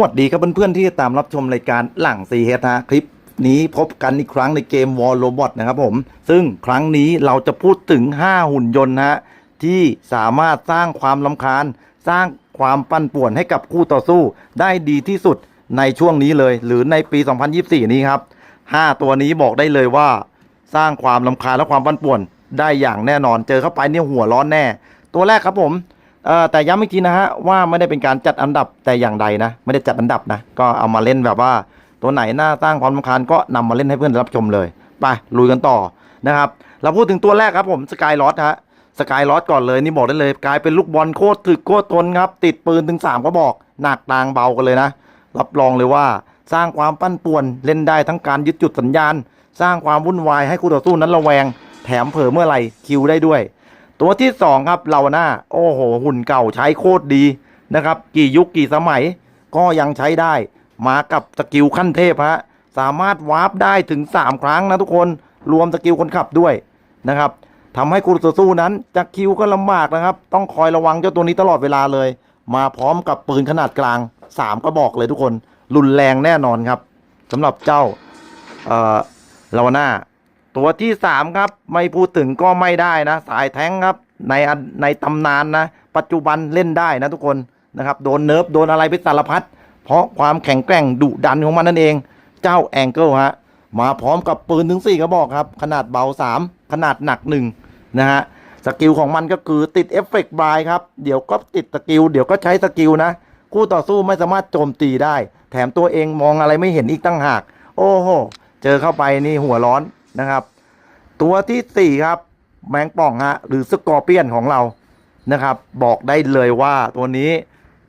วัสดีครับเพื่อนๆที่ตามรับชมรายการหลังซีเฮดนะคลิปนี้พบกันอีกครั้งในเกม War Robot นะครับผม ซึ่งครั้งนี้เราจะพูดถึง 5 หุ่นยนต์ฮะที่สามารถสร้างความลำคาญ สร้างความปั่นป่วนให้กับคู่ต่อสู้ ได้ดีที่สุดในช่วงนี้เลย หรือในปี 2024 นี้ครับ 5 ตัวนี้บอกได้เลยว่า สร้างความลำคาญและความปั่นป่วน ได้อย่างแน่นอนเจอเข้าไปเนี่ยหัวร้อนแน่ ตัวแรกครับผม เอ่อแต่ย้ำอีกทีนะฮะว่าไม่ได้เป็นการจัดอันดับแต่อย่างใดนะ ไม่ได้จัดอันดับนะ ก็เอามาเล่นแบบว่า ตัวไหนน่าสร้างความรำคาญก็นำมาเล่นให้เพื่อนรับชมเลยไปลุยกันต่อนะครับเราพูดถึงตัวแรกครับผมสกายลอสฮะสกายลอสก่อนเลยนี่บอกได้เลย กลายเป็นลูกบอลโคตรถึกโคตรทนครับ ติดปืนถึง3ามก็บอกหนักต่างเบากันเลยนะ รับรองเลยว่าสร้างความปั้นป่วนเล่นได้ทั้งการยึดจุดสัญญาณ สร้างความวุ่นวายให้คู่ต่อสู้นั้นระแวง แถมเผลอเมื่อไหร่คิวได้ด้วย ตัวที่สองครับเราหน้า โอ้โห หุ่นเก่าใช้โคตรดีนะครับ กี่ยุคกี่สมัยก็ยังใช้ได้ มากับสกิลขั้นเทพฮะสามารถวาร์ปได้ถึง 3 ครั้งนะทุกคนรวมสกิลคนขับด้วยนะครับทำให้คู่ต่อสู้นั้นจะคิวก็ลำบากนะครับ ต้องคอยระวังเจ้าตัวนี้ตลอดเวลาเลย มาพร้อมกับปืนขนาดกลาง 3 ก็บอกเลยทุกคน รุนแรงแน่นอนครับสำหรับเจ้าเอ่อลาวาน่า ตัวที่สามครับ ไม่พูดถึงก็ไม่ได้นะ สายแท้งครับ ในในตำนานนะ ปัจจุบันเล่นได้นะทุกคนนะครับ โดนเนิร์ฟโดนอะไรไปสารพัดเพราะความแข็งแกร่งดุดันของมันนั่นเอง เจ้าแองเกิลฮะมาพร้อมกับปืนถึง4กระบอกครับ ขนาดเบา 3 ขนาดหนัก1นะฮะสกิลของมันก็คือติดเอฟเฟกต์บายครับ เดี๋ยวก็ติดสกิล เดี๋ยวก็ใช้สกิลนะ คู่ต่อสู้ไม่สามารถโจมตีได้ แถมตัวเองมองอะไรไม่เห็นอีกตั้งหาก โอ้โห เจอเข้าไปนี่หัวร้อน นะครับ ตัวที่สี่ครับ แมงป่องฮะหรือสกอร์เปียนของเรานะครับ บอกได้เลยว่าตัวนี้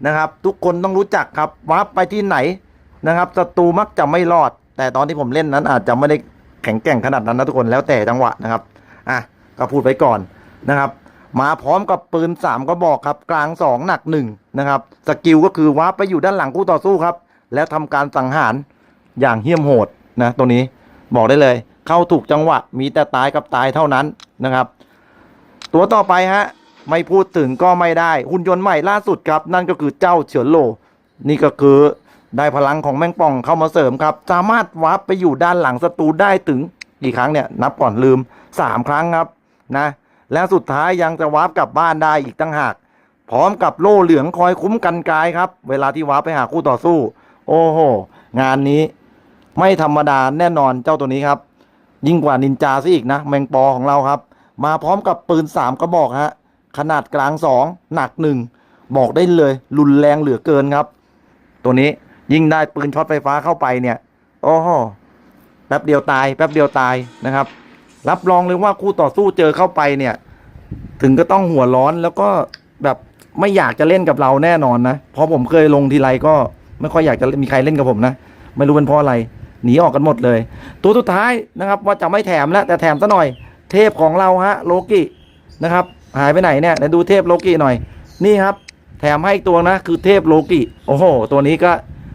นะครับ ทุกคนต้องรู้จักครับวับไปที่ไหนนะครับศัตรูมักจะไม่รอด แต่ตอนที่ผมเล่นนั้นอาจจะไม่ได้แข็งแกร่งขนาดนั้นนะทุกคนแล้วแต่จังหวะนะครับอะก็พูดไปก่อนนะครับ มาพร้อมกับปืน 3 ก็บอกครับ กลาง 2 หนัก1นะครับสกิลก็คือวับไปอยู่ด้านหลังคู่ต่อสู้ครับ แล้วทำการสังหารอย่างเหี้ยมโหดนะตัวนี้บอกได้เลย เข้าถูกจังหวะ มีแต่ตายกับตายเท่านั้นนะครับ ตัวต่อไปฮะไม่พูดถึงก็ไม่ได้ หุ่นยนต์ใหม่ล่าสุดครับ นั่นก็คือเจ้าเฉินโล นี่ก็คือได้พลังของแมงป่องเข้ามาเสริมครับ สามารถวาร์ปไปอยู่ด้านหลังศัตรูได้ถึงกี่ครั้งเนี่ย นับก่อนลืม 3 ครั้งครับนะ และสุดท้ายยังจะวาร์ปกลับบ้านได้อีกตั้งหาก พร้อมกับโล่เหลืองคอยคุ้มกันกายครับ เวลาที่วาร์ปไปหาคู่ต่อสู้ โอ้โหงานนี้ ไม่ธรรมดาแน่นอนเจ้าตัวนี้ครับ ยิ่งกว่านินจาซะอีกนะ แมงปอของเราครับ มาพร้อมกับปืนสามกระบอกฮะ ขนาดกลางสองหนักหนึ่งบอกได้เลย รุนแรงเหลือเกินครับ ตัวนี้ยิ่งได้ปืนช็อตไฟฟ้าเข้าไปเนี่ยโอ้โหแป๊บเดียวตาย แป๊บเดียวตายนะครับ รับรองเลยว่าคู่ต่อสู้เจอเข้าไปเนี่ย ถึงก็ต้องหัวร้อนแล้วก็แบบไม่อยากจะเล่นกับเราแน่นอนนะเพราะผมเคยลงทีไรก็ไม่ค่อยอยากจะมีใครเล่นกับผมนะ ไม่รู้เป็นเพราะอะไร หนีออกกันหมดเลย ตัวสุดท้ายนะครับ ว่าจะไม่แถมแล้วแต่แถมซะหน่อย เทพของเราฮะโลกินะครับ หายไปไหนเนี่ยเดี๋ยวดูเทพโลกิหน่อย นี่ครับ แถมให้อีกตัวนะ คือเทพโลกิโอ้โห ตัวนี้ก็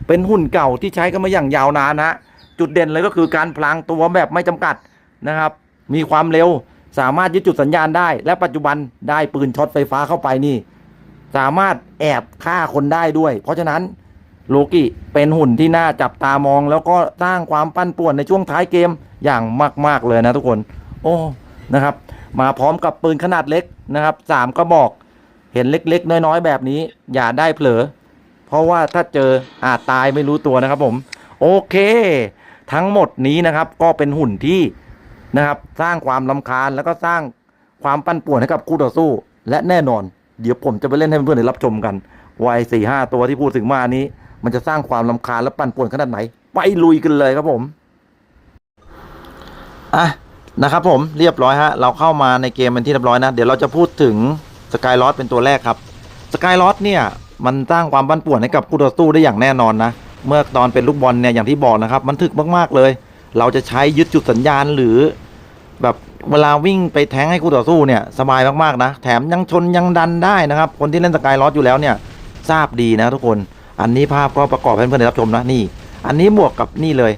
เป็นหุ่นเก่าที่ใช้กันมาอย่างยาวนานนะจุดเด่นเลยก็คือการพลางตัวแบบไม่จำกัดนะครับ มีความเร็วสามารถยึดจุดสัญญาณได้ และปัจจุบันได้ปืนช็อตไฟฟ้าเข้าไปนี่ สามารถแอบฆ่าคนได้ด้วย เพราะฉะนั้น โลกิเป็นหุ่นที่น่าจับตามอง แล้วก็สร้างความปั้นป่วนในช่วงท้ายเกมอย่างมาก ๆ เลยนะทุกคน โอ้นะครับ มาพร้อมกับปืนขนาดเล็กนะครับสามกระบอกเห็นเล็ก ๆ น้อย ๆ แบบนี้ อย่าได้เผลอ เพราะว่าถ้าเจออาจตายไม่รู้ตัวนะครับผม โอเค ทั้งหมดนี้นะครับก็เป็นหุ่นที่นะครับ สร้างความลำคาญแล้วก็สร้างความปั้นป่วนให้กับคู่ต่อสู้ และแน่นอน เดี๋ยวผมจะไปเล่นให้เพื่อนๆได้รับชมกันวัยสี่ห้าตัวที่พูดถึงมานี้ มันจะสร้างความลำคาญและปั่นป่วนขนาดไหน ไปลุยกันเลยครับผมอะนะครับผมเรียบร้อยฮะ เราเข้ามาในเกมเป็นที่เรียบร้อยนะ เดี๋ยวเราจะพูดถึงสกายลอสเป็นตัวแรกครับสกายลอสเนี่ยมันสร้างความปั่นป่วนให้กับคู่ต่อสู้ได้อย่างแน่นอนนะ เมื่อตอนเป็นลูกบอลเนี่ยอย่างที่บอกนะครับ มันถึกมากๆเลย เราจะใช้ยึดจุดสัญญาณหรือ แบบเวลาวิ่งไปแทงให้คู่ต่อสู้เนี่ยสบายมากๆนะ แถมยังชนยังดันได้นะครับ คนที่เล่นสกายลอสอยู่แล้วเนี่ยทราบดีนะทุกคน อันนี้ภาพก็ประกอบให้เพื่อนๆได้รับชมนะนี่ อันนี้บวกกับนี่เลย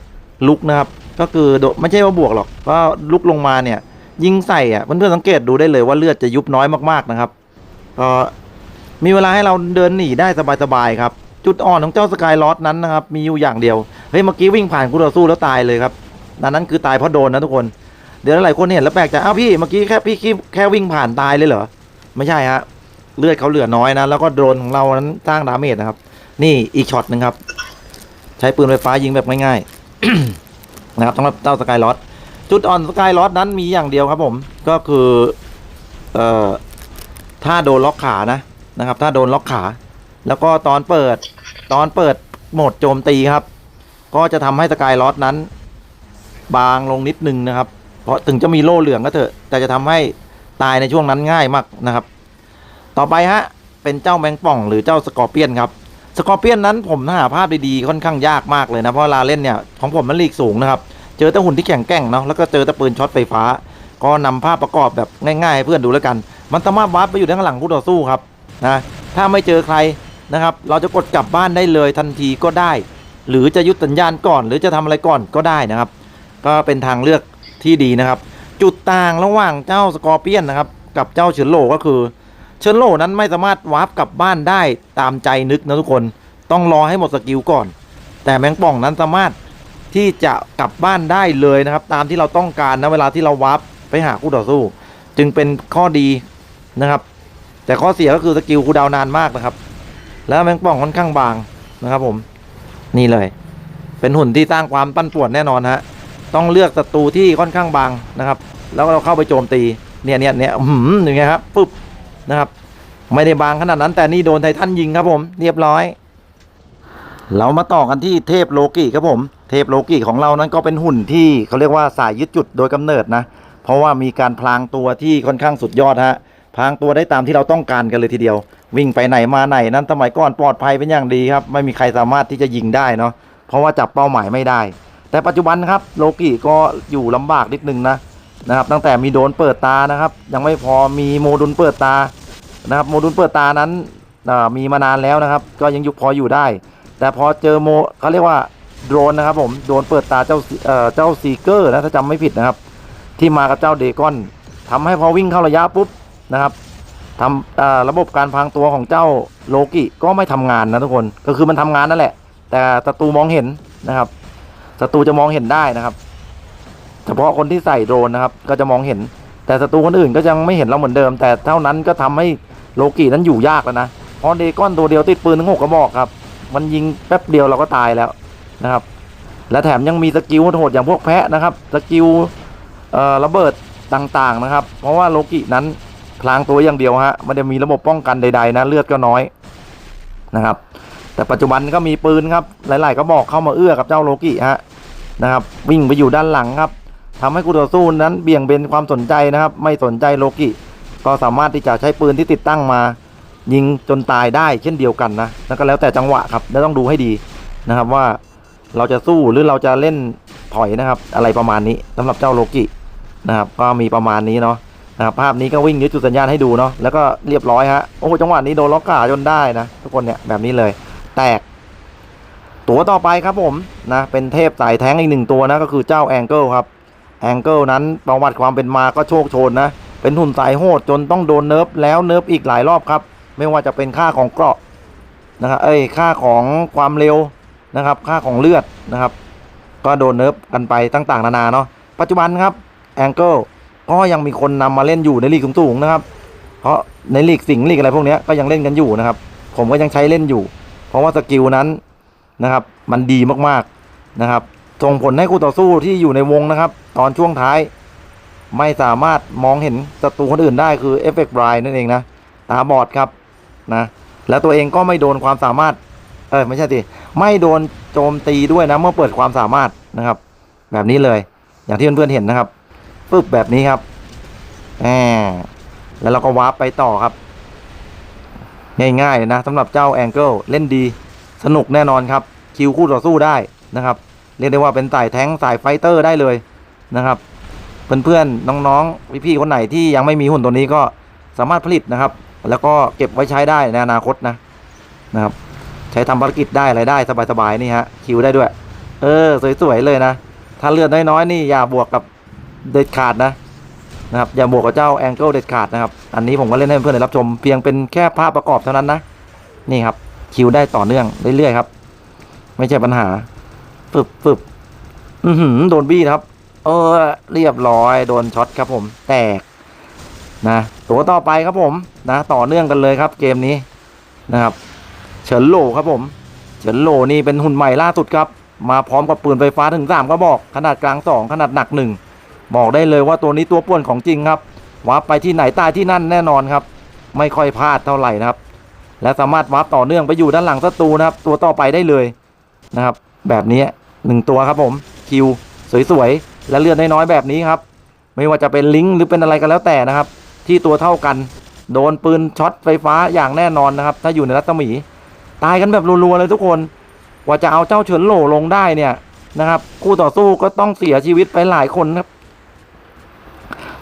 ลุกนะครับ ก็คือโดไม่ใช่ว่าบวกหรอกก็ลุกลงมาเนี่ย ยิงใส่อะเพื่อนๆสังเกตดูได้เลยว่าเลือดจะยุบน้อยมากๆนะครับก็มีเวลาให้เราเดินหนีได้สบายๆครับจุดอ่อนของเจ้าสกายลอสนั้นนะครับมีอยู่อย่างเดียวเฮ้ยเมื่อกี้วิ่งผ่านคู่ต่อสู้แล้วตายเลยครับนั่นนั้นคือตายเพราะโดนนะทุกคนเดี๋ยวหลายคนเห็นแล้วแปลกใจอ้าวพี่เมื่อกี้แค่พี่แค่วิ่งผ่านตายเลยเหรอไม่ใช่ฮะเลือดเขาเหลือน้อยนะแล้วก็โดนของเรานั้นสร้างดาเมจนะครับ นี่อีกช็อตหนึ่งครับ ใช้ปืนไฟฟ้ายิงแบบง่ายๆนะครับสำหรับเจ้าสกายลอสจุดอ่อนสกายลอสนั้นมีอย่างเดียวครับผมก็คือเอ่อถ้าโดนล็อกขานะนะครับ ถ้าโดนล็อกขา แล้วก็ตอนเปิดตอนเปิดโหมดโจมตีครับ ก็จะทำให้สกายลอสนั้น บางลงนิดนึงนะครับ เพราะถึงจะมีโล่เหลืองก็เถอะแต่จะทำให้ตายในช่วงนั้นง่ายมากนะครับ ต่อไปฮะเป็นเจ้าแมงป่องหรือเจ้าสกอร์เปียนครับ สกอร์เปียนนั้นผมหาภาพดีๆค่อนข้างยากมากเลยนะ เพราะลาเล่นเนี่ยของผมมันลีกสูงนะครับ เจอแต่หุ่นที่แข็งแกร่งเนาะแล้วก็เจอแต่ปืนช็อตไฟฟ้า ก็นำภาพประกอบแบบง่ายๆให้เพื่อนดูแล้วกัน มันสามารถวาร์ปไปอยู่ด้านหลังคู่ต่อสู้ครับนะถ้าไม่เจอใครนะครับเราจะกดกลับบ้านได้เลยทันทีก็ได้ หรือจะยุดสัญญาณก่อน หรือจะทำอะไรก่อนก็ได้นะครับ ก็เป็นทางเลือกที่ดีนะครับ จุดต่างระหว่างเจ้าสกอร์เปียนนะครับกับเจ้าเฉินโหลก็คือ เฉินโลนั้นไม่สามารถวาร์ปกลับบ้านได้ตามใจนึกนะทุกคนต้องรอให้หมดสกิลก่อน แต่แมงป่องนั้นสามารถที่จะกลับบ้านได้เลยนะครับ ตามที่เราต้องการนะเวลาที่เราวาร์ปไปหาคู่ต่อสู้ จึงเป็นข้อดีนะครับ แต่ข้อเสียก็คือสกิลคูดาวนานมากนะครับ แล้วแมงป่องค่อนข้างบางนะครับผมนี่เลย เป็นหุ่นที่สร้างความปั้นป่วนแน่นอนฮะต้องเลือกศัตรูที่ค่อนข้างบางนะครับ แล้วเราเข้าไปโจมตีเนี่ยเนี่ยเนี่ยหืมอย่างเงี้ยครับปุ๊บ นะครับ ไม่ได้บางขนาดนั้นแต่นี่โดนไททันยิงครับผม เรียบร้อย เรามาต่อกันที่เทพโลกิครับผม เทพโลกิของเรานั้นก็เป็นหุ่นที่เขาเรียกว่าสายยึดจุดโดยกำเนิดนะ เพราะว่ามีการพลางตัวที่ค่อนข้างสุดยอดฮะพลางตัวได้ตามที่เราต้องการกันเลยทีเดียว วิ่งไปไหนมาไหนนั้นสมัยก่อนปลอดภัยเป็นอย่างดีครับ ไม่มีใครสามารถที่จะยิงได้เนาะเพราะว่าจับเป้าหมายไม่ได้ แต่ปัจจุบันครับโลกิก็อยู่ลำบากนิดนึงนะ นะครับ ตั้งแต่มีโดรนเปิดตานะครับ ยังไม่พอมีโมดูลเปิดตานะครับ โมดูลเปิดตานั้นมีมานานแล้วนะครับ ก็ยังอยู่พออยู่ได้ แต่พอเจอโมเขาเรียกว่าโดรนนะครับ ผมโดรนเปิดตาเจ้าเจ้าซีเกอร์นะถ้าจำไม่ผิดนะครับ ที่มากับเจ้าเดกอนทำให้พอวิ่งเข้าระยะปุ๊บนะครับทำระบบการพรางตัวของเจ้าโลกิก็ไม่ทำงานนะทุกคนก็คือมันทำงานนั่นแหละ แต่ศัตรูมองเห็นนะครับศัตรูจะมองเห็นได้นะครับ เฉพาะคนที่ใส่โดรนนะครับก็จะมองเห็น แต่ศัตรูคนอื่นก็ยังไม่เห็นเราเหมือนเดิม แต่เท่านั้นก็ทำให้โลกินั้นอยู่ยากแล้วนะเพราะเดกอนตัวเดียวติดปืนทั้งหกกระบอกครับ มันยิงแป๊บเดียวเราก็ตายแล้วนะครับ และแถมยังมีสกิลโหดอย่างพวกแพะนะครับสกิลระเบิดต่างๆนะครับ เพราะว่าโลกินั้นพลางตัวอย่างเดียวฮะมันจะมีระบบป้องกันใด ๆ นะ เลือดก็น้อยนะครับ แต่ปัจจุบันก็มีปืนครับหลาย ๆ ก็บอกเข้ามาเอื้อกับเจ้าโลกิฮะนะครับ วิ่งไปอยู่ด้านหลังครับ ทำให้คู่ต่อสู้นั้นเบี่ยงเบนความสนใจนะครับ ไม่สนใจโลกิ ก็สามารถที่จะใช้ปืนที่ติดตั้งมา ยิงจนตายได้เช่นเดียวกันนะแล้วก็แล้วแต่จังหวะครับแล้วต้องดูให้ดีนะครับว่าเราจะสู้หรือเราจะเล่นถอยนะครับ อะไรประมาณนี้สำหรับเจ้าโลกินะครับ ก็มีประมาณนี้เนาะนะครับภาพนี้ก็วิ่งยึดจุดสัญญาณให้ดูเนาะแล้วก็เรียบร้อยฮะโอ้โหจังหวะนี้โดนล็อกขาจนได้นะทุกคนเนี่ยแบบนี้เลย แตก ตัวต่อไปครับผมนะเป็นเทพสายแท้งอีกหนึ่งตัวนะก็คือเจ้าแองเกิลครับ แองเกิลนั้นประวัติความเป็นมาก็โชคโชนนะ เป็นหุ่นสายโหดจนต้องโดนเนิร์ฟแล้วเนิร์ฟอีกหลายรอบครับ ไม่ว่าจะเป็นค่าของเกราะนะครับเอ้ยค่าของความเร็วนะครับ ค่าของเลือดนะครับ ก็โดนเนิร์ฟกันไปต่างๆนานาเนาะปัจจุบันครับแองเกิลก็ยังมีคนนำมาเล่นอยู่ในลีกสูงๆนะครับ เพราะในลีกสิงห์ลีกอะไรพวกนี้ก็ยังเล่นกันอยู่นะครับ ผมก็ยังใช้เล่นอยู่ เพราะว่าสกิลนั้นนะครับ มันดีมากๆนะครับ ส่งผลให้คู่ต่อสู้ที่อยู่ในวงนะครับ ตอนช่วงท้าย ไม่สามารถมองเห็นศัตรูคนอื่นได้คือเอฟเฟกต์ไบรนั่นเองนะตาบอดครับนะแล้วตัวเองก็ไม่โดนความสามารถ เออไม่ใช่สิไม่โดนโจมตีด้วยนะ เมื่อเปิดความสามารถนะครับ แบบนี้เลย อย่างที่เพื่อนๆเห็นนะครับปึ๊บแบบนี้ครับแหมแล้วเราก็วาร์ปไปต่อครับ ง่ายๆเลยนะสำหรับเจ้าแองเกิลเล่นดี สนุกแน่นอนครับ คิวคู่ต่อสู้ได้นะครับ เรียกได้ว่าเป็นสายแท้งสายไฟเตอร์ได้เลยนะครับ เพื่อนๆน้องๆพี่ๆคนไหนที่ยังไม่มีหุ่นตัวนี้ก็สามารถผลิตนะครับ แล้วก็เก็บไว้ใช้ได้ในอนาคตนะนะครับ ใช้ทำภารกิจได้อะไรได้สบายๆนี่ฮะคิวได้ด้วย เออ สวยๆเลยนะ ถ้าเลือดน้อยๆนี่อย่าบวกกับเด็ดขาดนะนะครับอย่าบวกกับเจ้าแองเกิลเด็ดขาดนะครับ อันนี้ผมก็เล่นให้เพื่อนๆได้รับชมเพียงเป็นแค่ภาพประกอบเท่านั้นนะ นี่ครับคิวได้ต่อเนื่องเรื่อยๆครับ ไม่ใช่ปัญหา ฟึบฟึบอือหือโดนบี้ครับ เออ เรียบร้อย โดนช็อตครับผม แตก นะตัวต่อไปครับผม นะ ต่อเนื่องกันเลยครับ เกมนี้นะครับ เฉินโหลครับผม เฉินโหลนี่เป็นหุ่นใหม่ล่าสุดครับ มาพร้อมกับปืนไฟฟ้าถึงสามก็บอก ขนาดกลางสองขนาดหนักหนึ่งบอกได้เลยว่าตัวนี้ตัวป่วนของจริงครับวาร์ปไปที่ไหนตายที่นั่นแน่นอนครับ ไม่ค่อยพลาดเท่าไหร่นะครับ และสามารถวาร์ปต่อเนื่องไปอยู่ด้านหลังศัตรูนะครับ ตัวต่อไปได้เลยนะครับ แบบนี้ หนึ่งตัวครับผมคิวสวยๆและเลือดน้อยๆแบบนี้ครับ ไม่ว่าจะเป็นลิงก์หรือเป็นอะไรก็แล้วแต่นะครับ ที่ตัวเท่ากัน โดนปืนช็อตไฟฟ้าอย่างแน่นอนนะครับ ถ้าอยู่ในรัศมี ตายกันแบบรัวๆเลยทุกคนกว่าจะเอาเจ้าเฉินโหลลงได้เนี่ยนะครับ คู่ต่อสู้ก็ต้องเสียชีวิตไปหลายคนครับ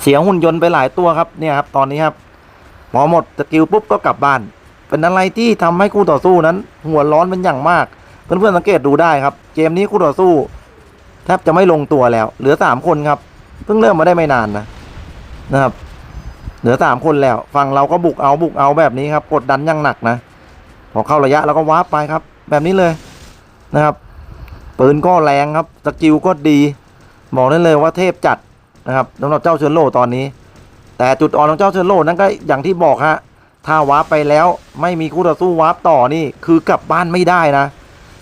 เสียหุ่นยนต์ไปหลายตัวครับเนี่ยครับ ตอนนี้ครับพอหมดสกิลปุ๊บก็กลับบ้าน เป็นอะไรที่ทำให้คู่ต่อสู้นั้น หัวร้อนเป็นอย่างมาก เพื่อนๆสังเกตดูได้ครับ เกมนี้คู่ต่อสู้แทบจะไม่ลงตัวแล้ว เหลือสามคนครับ เพิ่งเริ่มมาได้ไม่นานนะนะครับ เหลือสามคนแล้ว ฝั่งเราก็บุกเอาบุกเอาแบบนี้ครับ กดดันอยังหนักนะ พอเข้าระยะเราก็วาร์ปไปครับ แบบนี้เลยนะครับปืนก็แรงครับสกิลก็ดี บอกได้เลยว่าเทพจัดนะครับสำหรับเจ้าเชนโลตอนนี้ แต่จุดอ่อนของเจ้าเชนโลนั้นก็อย่างที่บอกฮะถ้าวาร์ปไปแล้วไม่มีคู่ต่อสู้วาร์ปต่อนี่คือกลับบ้านไม่ได้นะ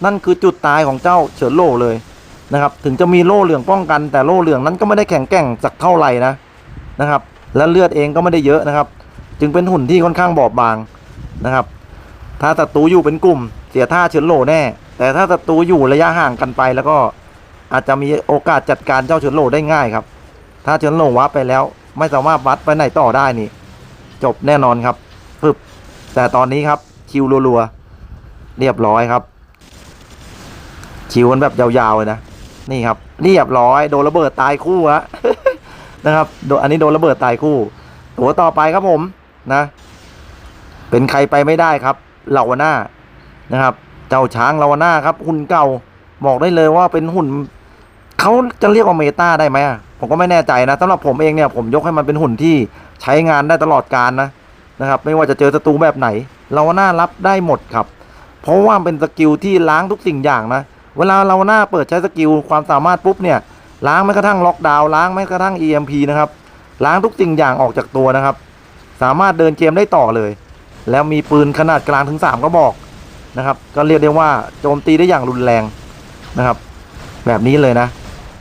นั่นคือจุดตายของเจ้าเฉินโลเลยนะครับ ถึงจะมีโล่เหลืองป้องกัน แต่โล่เหลืองนั้นก็ไม่ได้แข็งแกร่งสักเท่าไหร่นะนะครับ และเลือดเองก็ไม่ได้เยอะนะครับ จึงเป็นหุ่นที่ค่อนข้างบอบบางนะครับ ถ้าศัตรูอยู่เป็นกลุ่ม เสียท่าเฉินโหลแน่ แต่ถ้าศัตรูอยู่ระยะห่างกันไปแล้วก็อาจจะมีโอกาสจัดการเจ้าเฉินโหลได้ง่ายครับ ถ้าเฉินโหลวัดไปแล้ว ไม่สามารถวัดไปไหนต่อได้นี่ จบแน่นอนครับปึ๊บแต่ตอนนี้ครับคิวรัวๆเรียบร้อยครับ คิวกันแบบยาวๆเลยนะ นี่ครับเรียบร้อยโดนระเบิดตายคู่ฮะนะครับโดนอันนี้โดนระเบิดตายคู่ตัวต่อไปครับผมนะ เป็นใครไปไม่ได้ครับเหล่าวน่านะครับ เจ้าช้างเหล่าวน่าครับ หุ่นเก่าบอกได้เลยว่าเป็นหุ่นเขาจะเรียกว่าเมตาได้ไหมผมก็ไม่แน่ใจนะสำหรับผมเองเนี่ยผมยกให้มันเป็นหุ่นที่ใช้งานได้ตลอดการนะนะครับ ไม่ว่าจะเจอศัตรูแบบไหนเหล่าวาน่ารับได้หมดครับ เพราะว่าเป็นสกิลที่ล้างทุกสิ่งอย่างนะ เวลาเราหน้าเปิดใช้สกิลความสามารถปุ๊บเนี่ยล้างแม้กระทั่งล็อกดาวน์ล้างแม้กระทั่ง EMP นะครับล้างทุกสิ่งอย่างออกจากตัวนะครับ สามารถเดินเกมได้ต่อเลย แล้วมีปืนขนาดกลางถึง 3 ก็บอกนะครับ ก็เรียกได้ว่าโจมตีได้อย่างรุนแรงนะครับ แบบนี้เลยนะ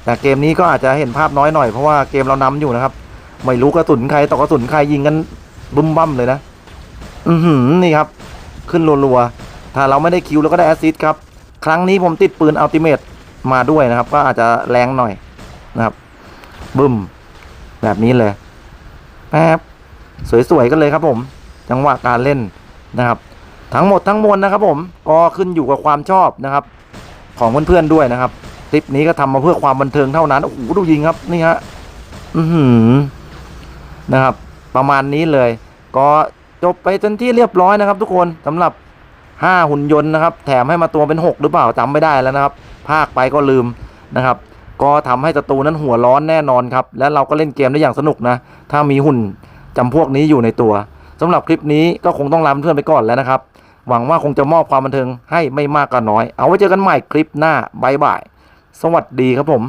แต่เกมนี้ก็อาจจะเห็นภาพน้อยหน่อยเพราะว่าเกมเรานำอยู่นะครับ ไม่รู้กระสุนใครต่อกระสุนใครยิงกันบึ้มบั้มเลยนะ อือหือนี่ครับ ขึ้นรัวๆถ้าเราไม่ได้คิวเราก็ได้แอสซิสต์ครับ ครั้งนี้ผมติดปืนอัลติเมทมาด้วยนะครับ ก็อาจจะแรงหน่อยนะครับบึ้มแบบนี้เลยแป๊บสวยๆกันเลยครับผม จังหวะการเล่นนะครับ ทั้งหมดทั้งมวลนะครับ ผมก็ขึ้นอยู่กับความชอบนะครับ ของเพื่อนๆด้วยนะครับคลิปนี้ก็ทำมาเพื่อความบันเทิงเท่านั้นโอ้โหดูยิงครับนี่ฮะอือหือนะครับ ประมาณนี้เลย ก็จบไปจนที่เรียบร้อยนะครับ ทุกคนสำหรับ ห้าหุ่นยนต์นะครับ แถมให้มาตัวเป็นหกหรือเปล่าจำไม่ได้แล้วนะครับ ภาคไปก็ลืมนะครับ ก็ทำให้ศัตรูนั้นหัวร้อนแน่นอนครับ และเราก็เล่นเกมได้อย่างสนุกนะ ถ้ามีหุ่นจำพวกนี้อยู่ในตัวสำหรับคลิปนี้ก็คงต้องลาเพื่อนไปก่อนแล้วนะครับ หวังว่าคงจะมอบความบันเทิงให้ไม่มากก็น้อย เอาไว้เจอกันใหม่คลิปหน้าบายบาย สวัสดีครับผม